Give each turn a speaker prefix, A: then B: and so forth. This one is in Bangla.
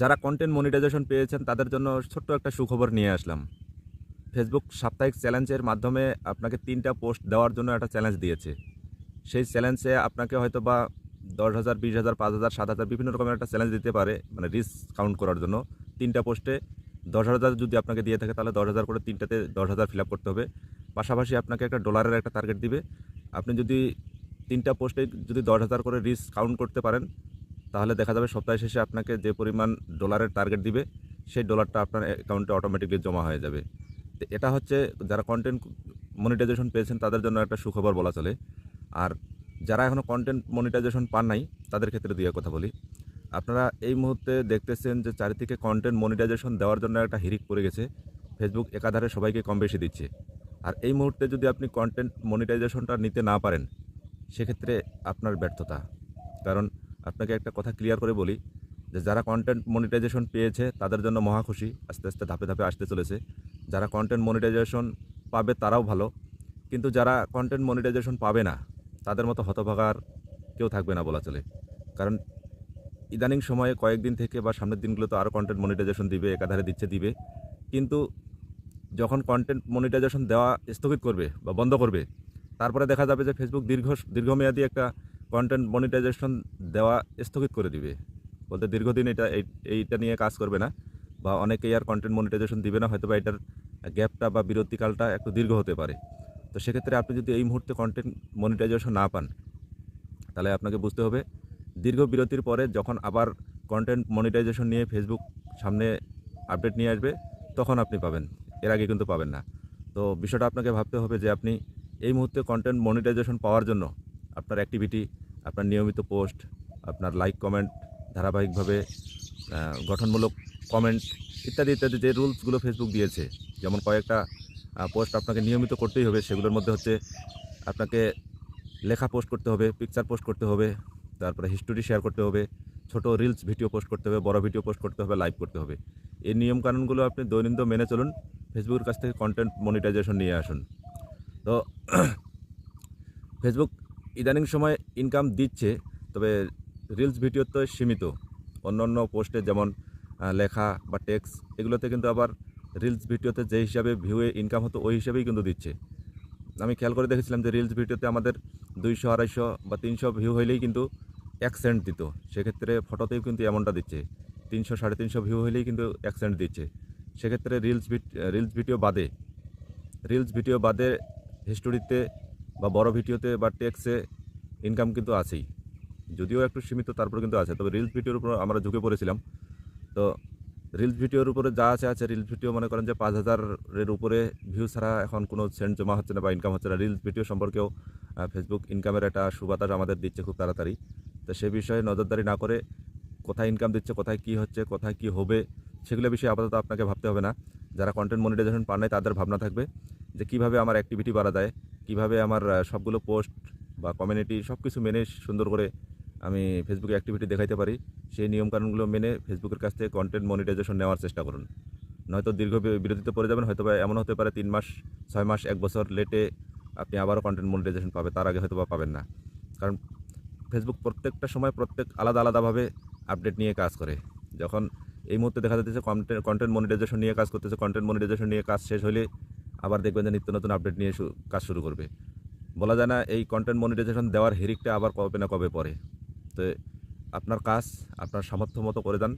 A: যারা কন্টেন্ট মনিটাইজেশন পেয়েছেন, তাদের জন্য ছোট্ট একটা সুখবর নিয়ে আসলাম। ফেসবুক সাপ্তাহিক চ্যালেঞ্জের মাধ্যমে আপনাকে তিনটা পোস্ট দেওয়ার জন্য একটা চ্যালেঞ্জ দিয়েছে। সেই চ্যালেঞ্জে আপনাকে হয়তো বা দশ হাজার, বিশ হাজার, পাঁচ হাজার, সাত হাজার বিভিন্ন রকমের একটা চ্যালেঞ্জ দিতে পারে মানে রিস্ক কাউন্ট করার জন্য। তিনটা পোস্টে দশ হাজার যদি আপনাকে দিয়ে থাকে, তাহলে দশ হাজার করে তিনটাতে দশ হাজার ফিল করতে হবে। পাশাপাশি আপনাকে একটা ডলারের একটা টার্গেট দিবে। আপনি যদি তিনটা পোস্টে যদি দশ হাজার করে রিস্ক কাউন্ট করতে পারেন তাহলে দেখা যাবে সপ্তাহ শেষে আপনাকে যে পরিমাণ ডলারের টার্গেট দিবে, সেই ডলারটা আপনার অ্যাকাউন্টে অটোমেটিকলি জমা হয়ে যাবে। তো এটা হচ্ছে যারা কন্টেন্ট মনিটাইজেশন পেয়েছেন, তাদের জন্য একটা সুখবর বলা চলে। আর যারা এখনও কন্টেন্ট মনিটাইজেশন পান নাই, তাদের ক্ষেত্রে দুই কথা বলি। আপনারা এই মুহূর্তে দেখতেছেন যে চারিদিকে কন্টেন্ট মনিটাইজেশন দেওয়ার জন্য একটা হিরিক পড়ে গেছে। ফেসবুক একাধারে সবাইকে কম বেশি দিচ্ছে। আর এই মুহূর্তে যদি আপনি কন্টেন্ট মনিটাইজেশনটা নিতে না পারেন, সেক্ষেত্রে আপনার ব্যর্থতা। কারণ আপনাকে একটা কথা ক্লিয়ার করে বলি, যে যারা কন্টেন্ট মনিটাইজেশন পেয়েছে, তাদের জন্য মহা খুশি, আস্তে আস্তে ধাপে ধাপে আসতে চলেছে। যারা কন্টেন্ট মনিটাইজেশন পাবে, তারাও ভালো। কিন্তু যারা কন্টেন্ট মনিটাইজেশন পাবে না, তাদের মতো হতভাগার কেউ থাকবে না বলা চলে। কারণ ইদানিং সময়ে কয়েকদিন থেকে বা সামনের দিনগুলোতে আরও কন্টেন্ট মনিটাইজেশন দিবে, একাধারে দিচ্ছে, দিবে। কিন্তু যখন কন্টেন্ট মনিটাইজেশন দেওয়া স্থগিত করবে বা বন্ধ করবে, তারপরে দেখা যাবে যে ফেসবুক দীর্ঘ দীর্ঘমেয়াদী একটা কন্টেন্ট মনিটাইজেশন দেওয়া স্থগিত করে দিবে। বলতে দীর্ঘদিন এটা, এই- এইটা নিয়ে কাজ করবে না বা অনেকেই আর কন্টেন্ট মনিটাইজেশন দিবে না হয়তো বা এটার গ্যাপটা বা বিরতিকালটা একটু দীর্ঘ হতে পারে। তো সেক্ষেত্রে আপনি যদি এই মুহূর্তে কন্টেন্ট মনিটাইজেশন না পান, তাহলে আপনাকে বুঝতে হবে দীর্ঘ বিরতির পরে যখন আবার কন্টেন্ট মনিটাইজেশন নিয়ে ফেসবুক সামনে আপডেট নিয়ে আসবে, তখন আপনি পাবেন। এর আগে কিন্তু পাবেন না। তো বিষয়টা আপনাকে ভাবতে হবে যে আপনি এই মুহূর্তে কন্টেন্ট মনিটাইজেশন পাওয়ার জন্য আপনার অ্যাক্টিভিটি আপনার নিয়মিত পোস্ট, আপনার লাইক কমেন্ট ধারাবাহিকভাবে গঠনমূলক কমেন্ট ইত্যাদি ইত্যাদি যে রুলসগুলো ফেসবুক দিয়েছে, যেমন কয়েকটা পোস্ট আপনাকে নিয়মিত করতেই হবে, সেগুলোর মধ্যে হচ্ছে আপনাকে লেখা পোস্ট করতে হবে পিকচার পোস্ট করতে হবে, তারপরে হিস্টোরি শেয়ার করতে হবে, ছোট রিলস ভিডিও পোস্ট করতে হবে, বড় ভিডিও পোস্ট করতে হবে লাইভ করতে হবে। এই নিয়মকানুনগুলো আপনি দৈনন্দিন মেনে চলুন ফেসবুকের কাছ থেকে কন্টেন্ট মনিটাইজেশন নিয়ে আসুন। তো ফেসবুক ইদানিং সময় ইনকাম দিচ্ছে, তবে রিলস ভিডিও তো সীমিত। অন্য অন্য পোস্টে যেমন লেখা বা টেক্স এগুলোতে কিন্তু আবার রিলস ভিডিওতে যে হিসাবে ভিউয়ে ইনকাম হতো, ওই হিসাবেই কিন্তু দিচ্ছে। আমি খেয়াল করে দেখেছিলাম যে রিলস ভিডিওতে আমাদের দুইশো, আড়াইশো বা তিনশো ভিউ হইলেই কিন্তু এক সেন্ট দিত। সেক্ষেত্রে ফটোতেও কিন্তু এমনটা দিচ্ছে। তিনশো, সাড়ে তিনশো ভিউ হইলেই কিন্তু এক সেন্ট দিচ্ছে। সেক্ষেত্রে রিলস রিলস ভিডিও বাদে রিলস ভিডিও বাদে হিস্টোরিতে বা বড় ভিডিওতে বা টেক্সে ইনকাম কিন্তু আছেই। যদিও একটু সীমিত, তারপর কিন্তু আছে। তবে রিলস ভিডিওর উপর আমরা ঝুঁকে পড়েছিলাম। তো রিলস ভিডিওর উপরে যা আছে আছে রিলস ভিডিও মনে করেন যে পাঁচ হাজারের উপরে ভিউ ছাড়া এখন কোনো সেন্ট জমা হচ্ছে না বা ইনকাম হচ্ছে না। রিলস ভিডিও সম্পর্কেও ফেসবুক ইনকামের একটা সুবাতাস আমাদের দিচ্ছে খুব তাড়াতাড়ি। তো সে বিষয়ে নজরদারি না করে কোথায় ইনকাম দিচ্ছে, কোথায় কি হচ্ছে, কোথায় কি হবে, সেগুলো বিষয়ে আপাতত আপনাকে ভাবতে হবে না। যারা কন্টেন্ট মনিটাইজেশন পান নাই, তাদের ভাবনা থাকবে যে কীভাবে আমার অ্যাক্টিভিটি বাড়া যায়, কীভাবে আমার সবগুলো পোস্ট বা কমিউনিটি সব কিছু মেনে সুন্দর করে আমি ফেসবুকে অ্যাক্টিভিটি দেখাইতে পারি। সেই নিয়মকানুনগুলো মেনে ফেসবুকের কাছ থেকে কন্টেন্ট মনিটাইজেশন নেওয়ার চেষ্টা করুন। নয়তো দীর্ঘ বিরতিতে পড়ে যাবেন হয়তো বা এমন হতে পারে তিন মাস, ছয় মাস, এক বছর লেটে আপনি আবারও কন্টেন্ট মনিটাইজেশন পাবে, তার আগে হয়তো বা পাবেন না। কারণ ফেসবুক প্রত্যেকটা সময় প্রত্যেক আলাদা আলাদাভাবে আপডেট নিয়ে কাজ করে। যখন এই মুহূর্তে দেখা যাচ্ছে কন্টেন্ট কন্টেন্ট মনিটাইজেশন নিয়ে কাজ করতেছে কন্টেন্ট মনিটাইজেশন নিয়ে কাজ শেষ হলে আবার দেখবেন যে নিত্য নতুন আপডেট নিয়ে কাজ শুরু করবে। বলা যায় না এই কন্টেন্ট মনিটাইজেশন দেওয়ার হিরিকটা আবার কবে না কবে পরে তো আপনার কাজ, আপনার সামর্থ্য মতো করে দেন।